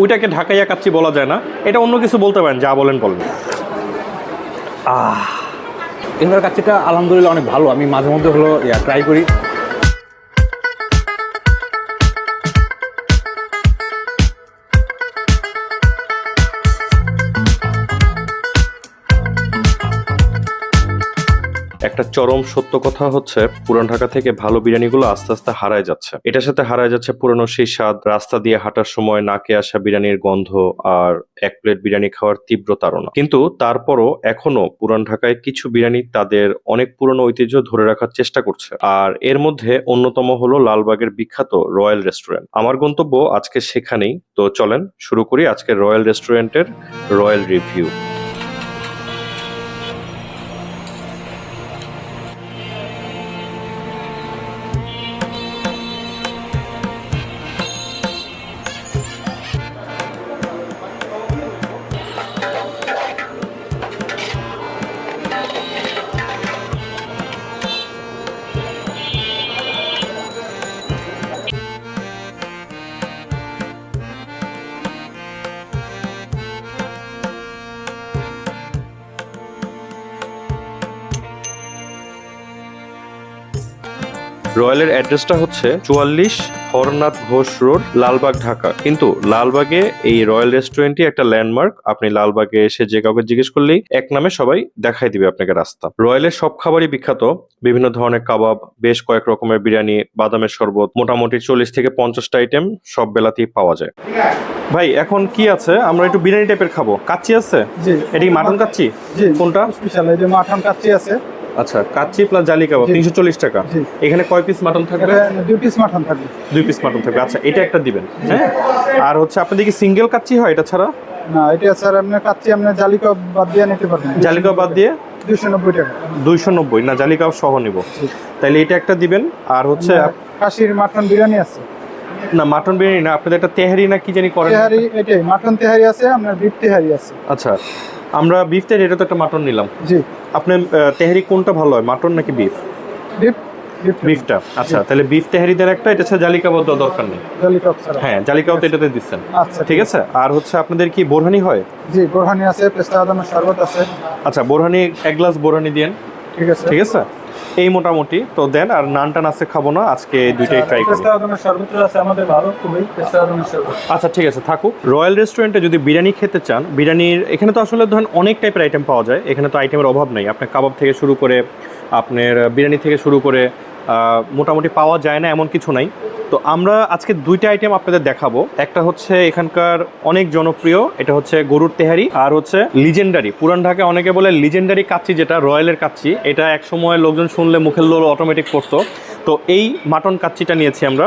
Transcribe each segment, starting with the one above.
ওইটাকে ঢাকাইয়া কাচ্ছি বলা যায় না। এটা অন্য কিছু বলতে পারেন, যা বলেন বলেন। আহ এখানকার কাচ্চিটা আলহামদুলিল্লাহ অনেক ভালো। আমি মাঝে মধ্যে হলো ট্রাই করি। একটা চরম সত্য কথা হচ্ছে, পুরান ঢাকা থেকে ভালো বিরিয়ানিগুলো আস্তে আস্তে হারায় যাচ্ছে। এটার সাথে হারায় যাচ্ছে পুরনো সেই স্বাদ, রাস্তা দিয়ে হাঁটার সময় নাকে আসা বিরিয়ানির গন্ধ আর এক প্লেট বিরিয়ানি খাওয়ার তীব্র তাড়না। কিন্তু তারপরও এখনও পুরান ঢাকায় কিছু বিরিয়ানি তাদের অনেক পুরনো ঐতিহ্য ধরে রাখার চেষ্টা করছে। আর এর মধ্যে অন্যতম হলো লালবাগের বিখ্যাত রয়্যাল রেস্টুরেন্ট। আমার গন্তব্য আজকে সেখানেই। তো চলেন, শুরু করি আজকের রয়্যাল রেস্টুরেন্টের রয়্যাল রিভিউ। রয়্যালের অ্যাড্রেসটা হচ্ছে চুয়াল্লিশ হরনাথ ঘোষ রোড লালবাগ ঢাকা। কিন্তু লালবাগে এই রয়্যাল রেস্টুরেন্টই একটা ল্যান্ডমার্ক। আপনি লালবাগে এসে যে কাউকে জিজ্ঞেস করলেই এক নামে সবাই দেখাই দিবে আপনাকে রাস্তা। রয়্যালের সব খাবারই বিখ্যাত। বিভিন্ন ধরনের কাবাব বেশ কয়েক রকমের বিরিয়ানি বাদামের শরবত মোটামুটি চল্লিশ থেকে পঞ্চাশটা আইটেম সব বেলাতেই পাওয়া যায়। ভাই এখন কি আছে? আমরা একটু বিরিয়ানি টাইপের খাব। কাচ্চি আছে? এটা কি মাটন কাচ্চি? কোনটা? স্পেশাল এই যে মাটন কাচ্চি আছে। আচ্ছা কাচ্চি প্লাস জালি কাবাব তিনশো চল্লিশ টাকা। এখানে কয় পিস মাটন থাকবে? দুই পিস মাটন থাকবে। দুই পিস মাটন থাকবে। আচ্ছা এটা একটা দিবেন হ্যাঁ? আর হচ্ছে আপনাদের কি সিঙ্গেল কাচ্চি হয় এটা ছাড়া? না এটা স্যার আপনার কাচ্চি আপনার জালি কাপ বাদ দিয়ে নিতে পারবেন। জালি কাবাব বাদ দিয়ে? দুশো নব্বই টাকা। দুইশো নব্বই। না জালি কাবাব সহ নিব। জি। তাইলে এটা একটা দিবেন আর হচ্ছে খাসির মাটন বিরিয়ানি আছে। না মাটন বিরিয়ানি না আপনাদের একটা তেহারি না কি জানি করেন? তেহারি এটাই মাটন তেহারি আছে আপনার বিফ তেহারি আছে। আচ্ছা। আমরা বিফ তেহারি এটা তো একটা মাটন নিলাম। জি। আপনার তেহারি কোনটা ভালো হয় মাটন নাকি বিফ বিফ বিফ বিফটা আচ্ছা তাহলে বিফ তেহারি দেন একটা এটা ছাড়া জালি কাবাব দরকার নেই। জালিকা হ্যাঁ জালি কাবাব তো এটাতে দিচ্ছেন। আচ্ছা ঠিক আছে? আর হচ্ছে আপনাদের কি বোরহানি হয়? জি বোরহানি আছে পেস্তা বাদামের শরবত আছে। আচ্ছা বোরহানি এক গ্লাস বোরহানি দিয়েন। ঠিক আছে। ঠিক আছে? এই মোটামুটি। তো দেন আর নান টান আছে খাব না আজকে দুইটাই ট্রাই করি। পেস্তা বাদামের শরবত আছে আমাদের ভালো খুবই পেস্তা বাদামের শরবত আচ্ছা ঠিক আছে থাকুক। রয়্যাল রেস্টুরেন্টে যদি বিরিয়ানি খেতে চান বিরিয়ানির এখানে তো আসলে ধরেন অনেক টাইপের আইটেম পাওয়া যায়। এখানে তো আইটেমের অভাব নেই। আপনার কাবাব থেকে শুরু করে আপনার বিরিয়ানি থেকে শুরু করে মোটামুটি পাওয়া যায় না এমন কিছু নাই। তো আমরা আজকে দুইটা আইটেম আপনাদের দেখাবো। একটা হচ্ছে এখানকার অনেক জনপ্রিয়, এটা হচ্ছে গরুর তেহারি, আর হচ্ছে লিজেন্ডারি পুরান ঢাকায় অনেকে বলে লিজেন্ডারি কাচ্চি যেটা, রয়্যালের কাচ্চি, এটা একসময় লোকজন শুনলে মুখের লোল অটোমেটিক করতো। তো এই মাটন কাচ্চিটা নিয়েছি আমরা।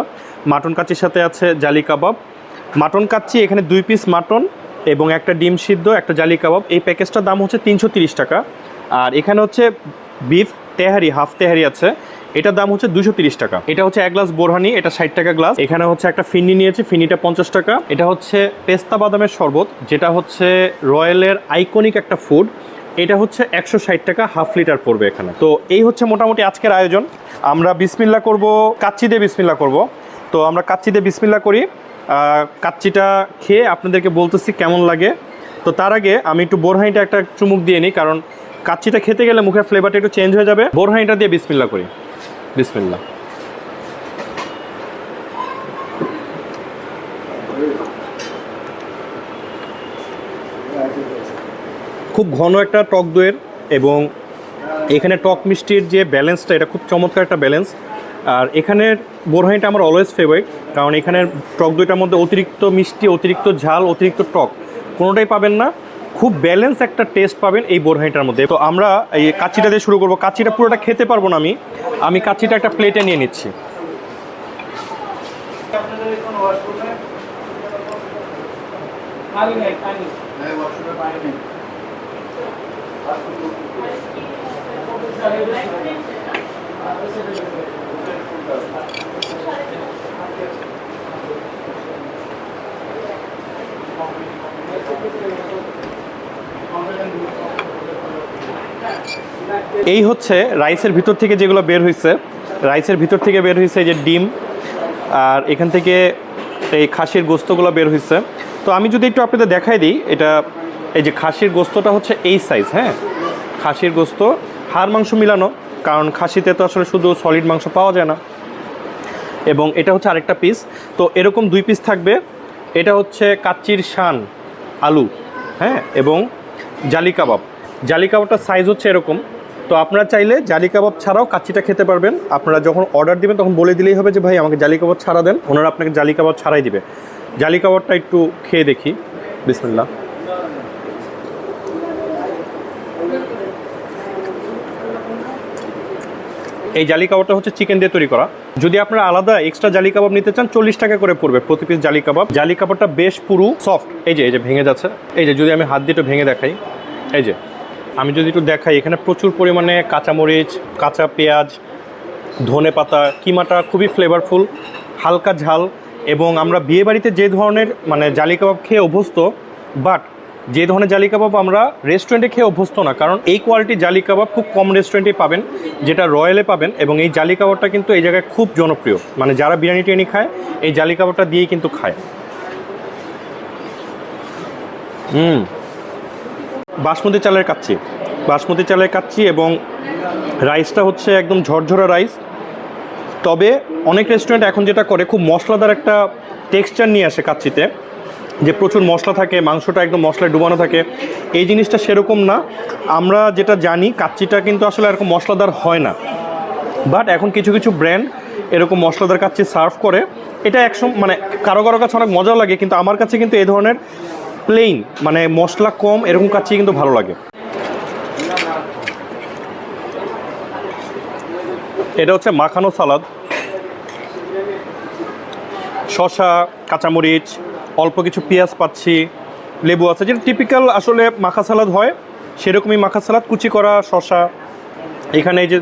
মাটন কাচ্চির সাথে আছে জালি কাবাব। মাটন কাচ্চি, এখানে দুই পিস মাটন এবং একটা ডিম সিদ্ধ, একটা জালি কাবাব। এই প্যাকেজটার দাম হচ্ছে তিনশো টাকা। আর এখানে হচ্ছে বিফ তেহারি হাফ তেহারি আছে। এটার দাম হচ্ছে দুশো টাকা। এটা হচ্ছে এক গ্লাস বোরহানি, এটা ষাট টাকা গ্লাস। এখানে হচ্ছে একটা ফিন্নি নিয়েছি ফিনিটা পঞ্চাশ টাকা। এটা হচ্ছে পেস্তা বাদামের শরবত, যেটা হচ্ছে রয়্যালের আইকনিক একটা ফুড। এটা হচ্ছে একশো ষাট টাকা, হাফ লিটার পড়বে এখানে। তো এই হচ্ছে মোটামুটি আজকের আয়োজন। আমরা বিসমিল্লা করব, কাচ্চি দিয়ে বিসমিল্লা করব। তো আমরা কাচ্চি দিয়ে বিসমিল্লা করি। কাচ্চিটা খেয়ে আপনাদেরকে বলতেছি কেমন লাগে। তো তার আগে আমি একটু বোরহানিটা একটা চুমুক দিয়ে নিই, কারণ কাচ্চিটা খেতে গেলে মুখের ফ্লেভারটা একটু চেঞ্জ হয়ে যাবে। বোরহানিটা দিয়ে বিসমিল্লা করি। বিসমিল্লা খুব ঘন একটা টক দইয়ের এবং এখানে টক মিষ্টির যে ব্যালেন্সটা, এটা খুব চমৎকার একটা ব্যালেন্স। আর এখানের বোরহানিটা আমার অলওয়েজ ফেভারিট কারণ এখানের টক দইটার মধ্যে অতিরিক্ত মিষ্টি, অতিরিক্ত ঝাল, অতিরিক্ত টক কোনোটাই পাবেন না। খুব ব্যালেন্স একটা টেস্ট পাবেন এই বোরহানিটার মধ্যে। তো আমরা এই কাচ্চিটা দিয়ে শুরু করব। কাচ্চিটা পুরোটা খেতে পারব না আমি। আমি কাচ্চিটা একটা প্লেটে নিয়ে নিচ্ছি। এই হচ্ছে রাইসের ভিতর থেকে যেগুলো বের হয়েছে রাইসের ভিতর থেকে বের হয়েছে যে ডিম, আর এখান থেকে এই খাসির গোস্তগুলো বের হয়েছে তো আমি যদি একটু আপনাদের দেখাই দিই, এটা এই যে খাসির গোস্তটা হচ্ছে এই সাইজ হ্যাঁ? খাসির গোস্ত, হাড় মাংস মিলানো, কারণ খাসিতে তো আসলে শুধু সলিড মাংস পাওয়া যায় না। এবং এটা হচ্ছে আরেকটা পিস তো এরকম দুই পিস থাকবে। এটা হচ্ছে কাচ্চির শান আলু হ্যাঁ? এবং জালি কাবাব। জালি কাবাবটার সাইজ হচ্ছে এরকম। তো আপনারা চাইলে জালি কাবাব ছাড়াও কাচ্চিটা খেতে পারবেন। আপনারা যখন অর্ডার দিবেন, তখন বলে দিলেই হবে যে, ভাই, আমাকে জালি কাবাব ছাড়া দেন। ওনারা আপনাকে জালি কাবাব ছাড়াই দিবে। জালি কাবাবটা একটু খেয়ে দেখি। বিসমিল্লা এই জালি কাবাবটা হচ্ছে চিকেন দিয়ে তৈরি করা। যদি আপনারা আলাদা এক্সট্রা জালি কাবাব নিতে চান, চল্লিশ টাকা করে পড়বে প্রতি পিস জালি কাবাব। জালি কাবাবটা বেশ পুরু সফট এই যে এই যে, ভেঙে যাচ্ছে। এই যে, যদি আমি হাত দিয়ে একটু ভেঙে দেখাই। এই যে, আমি যদি একটু দেখাই, এখানে প্রচুর পরিমাণে কাঁচামরিচ, কাঁচা পেঁয়াজ, ধনে পাতা, কিমাটা খুবই ফ্লেভারফুল হালকা ঝাল এবং আমরা বিয়েবাড়িতে যে ধরনের মানে জালি কাবাব খেয়ে অভ্যস্ত বাট যে ধরনের জালি কাবাব আমরা রেস্টুরেন্টে খেয়ে অভ্যস্ত না, কারণ এই কোয়ালিটি জালি কাবাব খুব কম রেস্টুরেন্টেই পাবেন, যেটা রয়্যালে পাবেন, এবং এই জালি কাবাবটা কিন্তু এই জায়গায় খুব জনপ্রিয়। মানে যারা বিরিয়ানি টিরিয়ানি খায়, এই জালি কাবাবটা দিয়েই কিন্তু খায়। হুম। বাসমতি চালের কাচ্ছি বাসমতি চালের কাচ্ছি এবং রাইসটা হচ্ছে একদম ঝরঝরা রাইস তবে অনেক রেস্টুরেন্ট এখন যেটা করে, খুব মশলাদার একটা টেক্সচার নিয়ে আসে কাচ্চিতে। যে প্রচুর মশলা থাকে, মাংসটা একদম মশলায় ডুবানো থাকে, এই জিনিসটা সেরকম না। আমরা যেটা জানি, কাচ্চিটা কিন্তু আসলে এরকম মশলাদার হয় না। বাট এখন কিছু কিছু ব্র্যান্ড এরকম মশলাদার কাচ্চি সার্ভ করে। এটা একসম মানে কারও কারও কাছে অনেক মজা লাগে, কিন্তু আমার কাছে কিন্তু এই ধরনের প্লেন মানে মশলা কম, এরকম কাচ্চি কিন্তু ভালো লাগে। এটা হচ্ছে মাখানো সালাদ। শশা কাঁচামরিচ অল্প কিছু পেঁয়াজ পাচ্ছি, লেবু আছে। যেটা টিপিক্যাল আসলে মাখা সালাদ হয়, সেরকমই মাখা সালাদ কুচি করা শশা এখানে এই যে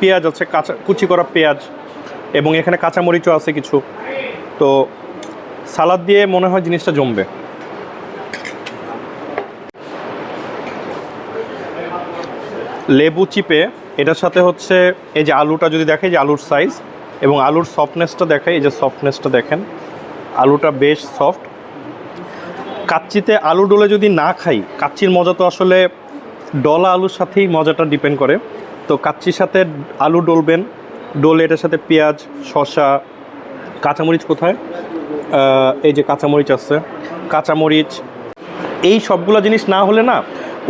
পেঁয়াজ আছে, কাঁচা, কুচি করা পেঁয়াজ, এবং এখানে কাঁচামরিচও আছে কিছু। তো সালাদ দিয়ে মনে হয় জিনিসটা জমবে। লেবু চিপে, এটার সাথে হচ্ছে এই যে আলুটা যদি দেখে যে আলুর সাইজ এবং আলুর সফটনেসটা দেখে এই যে সফটনেসটা দেখেন। আলুটা বেশ সফট কাচ্চিতে আলু ডোলে যদি না খাই, কাচ্চির মজা তো আসলে ডলা আলুর সাথেই মজাটা ডিপেন্ড করে। তো কাচ্চির সাথে আলু ডলবেন, ডোলে এটার সাথে পেঁয়াজ, শসা, কাঁচামরিচ কোথায়? এই যে কাঁচামরিচ আছে, কাঁচামরিচ, এই সবগুলো জিনিস না হলে না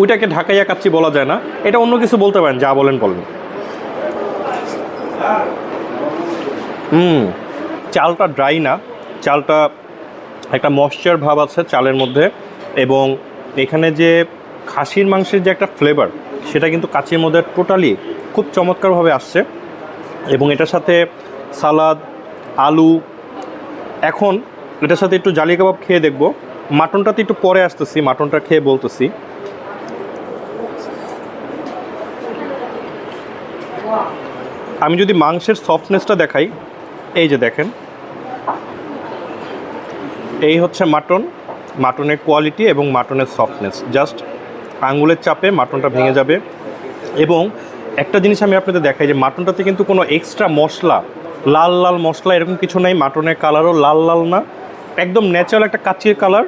ওইটাকে ঢাকাইয়া কাচ্চি বলা যায় না। এটা অন্য কিছু বলতে পারেন, যা বলেন বলেন। হুম, চালটা ড্রাই না। চালটা একটা ময়শ্চার ভাব আছে চালের মধ্যে এবং এখানে যে খাসির মাংসের যে একটা ফ্লেভার সেটা কিন্তু কাচির মধ্যে টোটালি খুব চমৎকারভাবে আসছে এবং এটার সাথে সালাদ, আলু, এখন এটার সাথে একটু জালি কাবাব খেয়ে দেখব। মাটনটাতে একটু পরে আসতেছি, মাটনটা খেয়ে বলতেছি। আমি যদি মাংসের সফটনেসটা দেখাই, এই যে দেখেন এই হচ্ছে মাটন, মাটনের কোয়ালিটি এবং মাটনের সফটনেস জাস্ট আঙ্গুলের চাপে মাটনটা ভেঙে যাবে। এবং একটা জিনিস আমি আপনাদের দেখাই যে মাটনটাতে কিন্তু কোনো এক্সট্রা মশলা, লাল লাল মশলা এরকম কিছু নেই। মাটনের কালারও লাল লাল না। একদম ন্যাচারাল একটা কাচ্চির কালার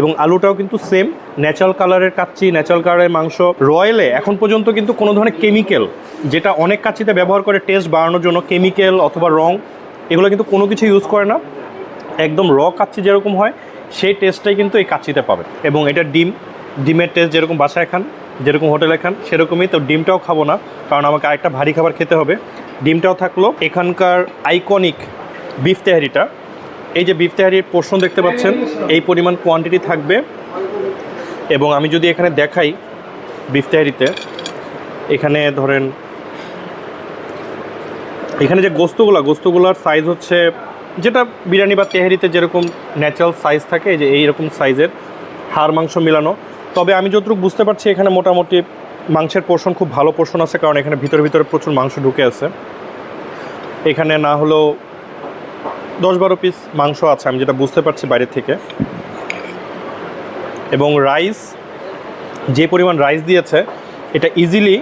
এবং আলুটাও কিন্তু সেম ন্যাচারাল কালারের কাচ্চি ন্যাচারাল কালারের মাংস। রয়েলে এখন পর্যন্ত কিন্তু কোনো ধরনের কেমিক্যাল যেটা অনেক কাচ্চিতে ব্যবহার করে টেস্ট বাড়ানোর জন্য কেমিক্যাল অথবা রং, এগুলো কিন্তু কোনো কিছু ইউজ করে না। একদম র কাচ্চি যেরকম হয়, সেই টেস্টটাই কিন্তু এই কাচ্চিতে পাবেন। এবং এটা ডিম, ডিমের টেস্ট যেরকম বাসায় খান, যেরকম হোটেলে খান, সেরকমই তো ডিমটাও খাব না, কারণ আমাকে আরেকটা ভারী খাবার খেতে হবে। ডিমটাও থাকল, এখানকার আইকনিক বিফ তেহারিটা। এই যে বিফ তেহারির পোর্শন দেখতে পাচ্ছেন, এই পরিমাণ কোয়ান্টিটি থাকবে। এবং আমি যদি এখানে দেখাই বিফ তেহারিতে, এখানে ধরেন, এখানে যে গোস্তগুলা, গোস্তগুলার সাইজ হচ্ছে যেটা বিরিয়ানি বা তেহারিতে যেরকম ন্যাচারাল সাইজ থাকে, এই যে এইরকম সাইজের হাড় মাংস মিলানো। তবে আমি যতটুকু বুঝতে পারছি, এখানে মোটামুটি মাংসের পোর্শন খুব ভালো পোর্শন আছে, কারণ এখানে ভিতরে ভিতরে প্রচুর মাংস ঢুকে আছে। এখানে না হলেও দশ বারো পিস মাংস আছে, আমি যেটা বুঝতে পারছি বাইরে থেকে। এবং রাইস যে পরিমাণ রাইস দিয়েছে, এটা ইজিলি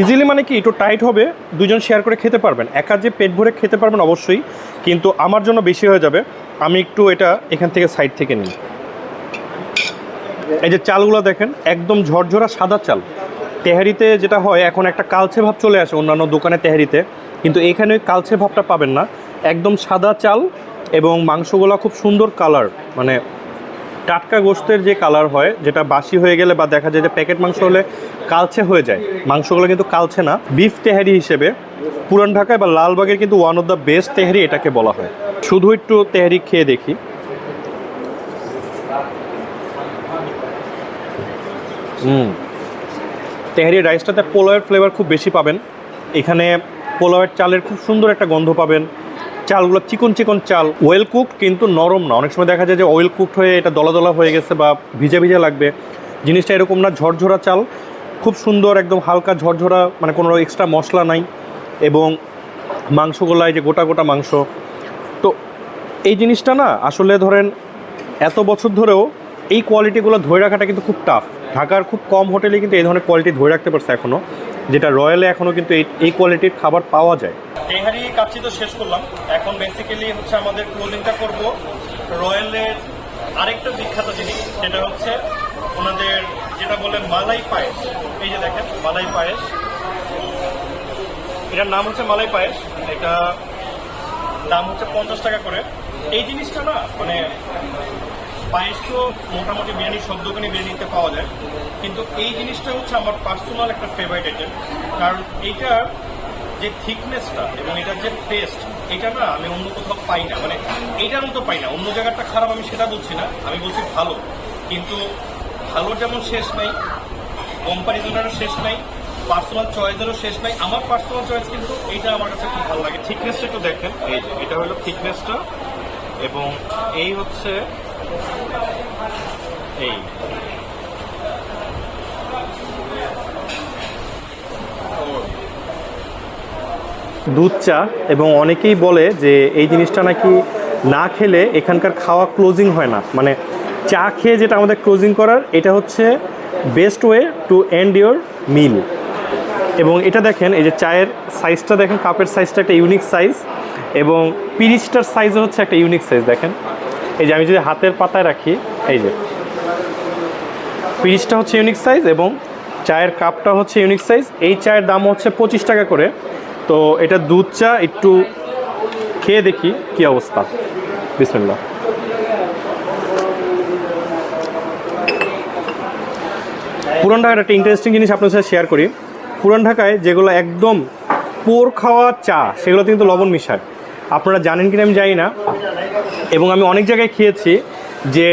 ইজিলি মানে কি, একটু টাইট হবে, দুজন শেয়ার করে খেতে পারবেন। একা যে পেট ভরে খেতে পারবেন, অবশ্যই। কিন্তু আমার জন্য বেশি হয়ে যাবে। আমি একটু এটা এখান থেকে সাইড থেকে নিই। এই যে চালগুলো দেখেন, একদম ঝরঝরা সাদা চাল। তেহারিতে যেটা হয়, এখন একটা কালছে ভাব চলে আসে অন্যান্য দোকানে তেহারিতে। কিন্তু এখানে ওই কালছে ভাবটা পাবেন না। একদম সাদা চাল এবং মাংসগুলো খুব সুন্দর কালার মানে টাটকা গোস্তের যে কালার হয়, যেটা বাসি হয়ে গেলে বা দেখা যায় যে প্যাকেট মাংস হলে কালচে হয়ে যায়, মাংসগুলো কিন্তু কালছে না। বিফ তেহারি হিসেবে, পুরান ঢাকায় বা লালবাগের কিন্তু one of the best tehari এটাকে বলা হয়। শুধু একটু তেহারি খেয়ে দেখি। হুম। তেহারি রাইসটাতে পোলাওয়ের ফ্লেভার খুব বেশি পাবেন। এখানে পোলাওয়ের চালের খুব সুন্দর একটা গন্ধ পাবেন। চালগুলো চিকন চিকন চাল ওয়েল কুকড কিন্তু নরম না। অনেক সময় দেখা যায় যে অয়েল কুকড হয়ে এটা দলা দলা হয়ে গেছে বা ভিজা ভিজা লাগবে। জিনিসটা এরকম না, ঝরঝরা চাল। খুব সুন্দর, একদম হালকা ঝরঝরা মানে কোনো এক্সট্রা মশলা নাই এবং মাংসগুলাই যে গোটা গোটা মাংস। তো এই জিনিসটা না, আসলে ধরেন এত বছর ধরেও এই কোয়ালিটিগুলো ধরে রাখাটা কিন্তু খুব টাফ ঢাকার খুব কম হোটেলে কিন্তু এই ধরনের কোয়ালিটি ধরে রাখতে পারছে এখনও যেটা রয়্যালে এখনও কিন্তু এই কোয়ালিটির খাবার পাওয়া যায়। তেহারি কাচ্ছি তো শেষ করলাম। এখন বেসিক্যালি হচ্ছে আমাদের ক্লোজিংটা করব। রয়্যালের আরেকটা বিখ্যাত জিনিস, সেটা হচ্ছে ওনাদের যেটা বলে মালাই পায়েস। এই যে দেখেন, মালাই পায়েস। এটার নাম হচ্ছে মালাই পায়েস। এটা দাম হচ্ছে পঞ্চাশ টাকা করে। এই জিনিসটা না মানে পায়েস তো মোটামুটি বিরিয়ানি সব দোকানে বিরিয়ানিতে পাওয়া যায়। কিন্তু এই জিনিসটা হচ্ছে আমার পার্সোনাল একটা ফেভারিট আইটেম কারণ এইটার যে থিকনেসটা এবং এটার যে টেস্ট এটা না আমি অন্য কোথাও পাই না। মানে এইটার মতো পাই না। অন্য জায়গাটা খারাপ, আমি সেটা বলছি না। আমি বলছি ভালো। কিন্তু ভালো যেমন শেষ নাই কম্পারিজনেরও শেষ নাই পার্সোনাল চয়েসেরও শেষ নাই। আমার পার্সোনাল চয়েস কিন্তু এইটা আমার কাছে খুব ভালো লাগে। থিকনেসটা একটু দেখেন। এই যে, এটা হলো থিকনেসটা এবং এই হচ্ছে এই দুধ চা, এবং অনেকেই বলে যে এই জিনিসটা নাকি না খেলে এখানকার খাওয়া ক্লোজিং হয় না। মানে চা খেয়ে যেটা আমাদের ক্লোজিং করার, এটা হচ্ছে best way to end your meal এবং এটা দেখেন, এই যে চায়ের সাইজটা দেখেন কাপের সাইজটা একটা ইউনিক সাইজ এবং পিরিচটার সাইজও হচ্ছে একটা ইউনিক সাইজ দেখেন। এই যে আমি যদি হাতের পাতায় রাখি, এই যে। পিরিচটা হচ্ছে ইউনিক সাইজ এবং চায়ের কাপটা হচ্ছে ইউনিক সাইজ এই চায়ের দাম হচ্ছে পঁচিশ টাকা করে। তো এটা দুধ চা, একটু খেয়ে দেখি কি অবস্থা। বিসমিল্লা পুরান ঢাকার একটা ইন্টারেস্টিং জিনিস আপনার সাথে শেয়ার করি। পুরান ঢাকায় যেগুলো একদম পোর খাওয়া চা সেগুলো কিন্তু লবণ মিশায়। আপনারা জানেন কিনা আমি জানি না। এবং আমি অনেক জায়গায় খেয়েছি যে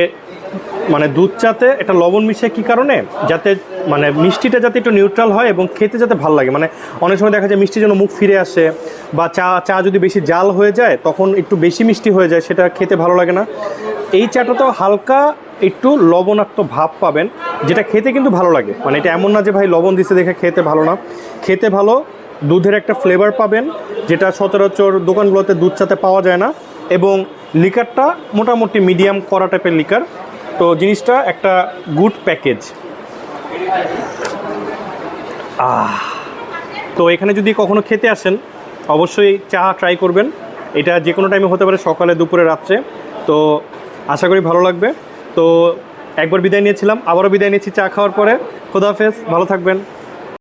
মানে দুধ চাতে এটা লবণ মিশে কি কারণে? যাতে মানে মিষ্টিটা যাতে একটু নিউট্রাল হয় এবং খেতে যাতে ভালো লাগে। মানে অনেক সময় দেখা যায় মিষ্টি যেন মুখ ফিরে আসে বা চা চা যদি বেশি জাল হয়ে যায়, তখন একটু বেশি মিষ্টি হয়ে যায়, সেটা খেতে ভালো লাগে না। এই চাটাতেও হালকা একটু লবণাক্ত ভাব পাবেন, যেটা খেতে কিন্তু ভালো লাগে। মানে এটা এমন না যে ভাই লবণ দিছে দেখে খেতে ভালো না। খেতে ভালো, দুধের একটা ফ্লেভার পাবেন, যেটা সচরাচর দোকানগুলোতে দুধ চাতে পাওয়া যায় না। এবং লিকারটা মোটামুটি মিডিয়াম করা টাইপের লিকার। তো জিনিসটা একটা গুড প্যাকেজ। তো এখানে যদি কখনো খেতে আসেন, অবশ্যই চা ট্রাই করবেন। এটা যে কোনো টাইমে হতে পারে, সকালে, দুপুরে, রাত্রে। তো আশা করি ভালো লাগবে। তো একবার বিদায় নিয়েছিলাম, আবারও বিদায় নিয়েছি চা খাওয়ার পরে। খোদাফেজ ভালো থাকবেন।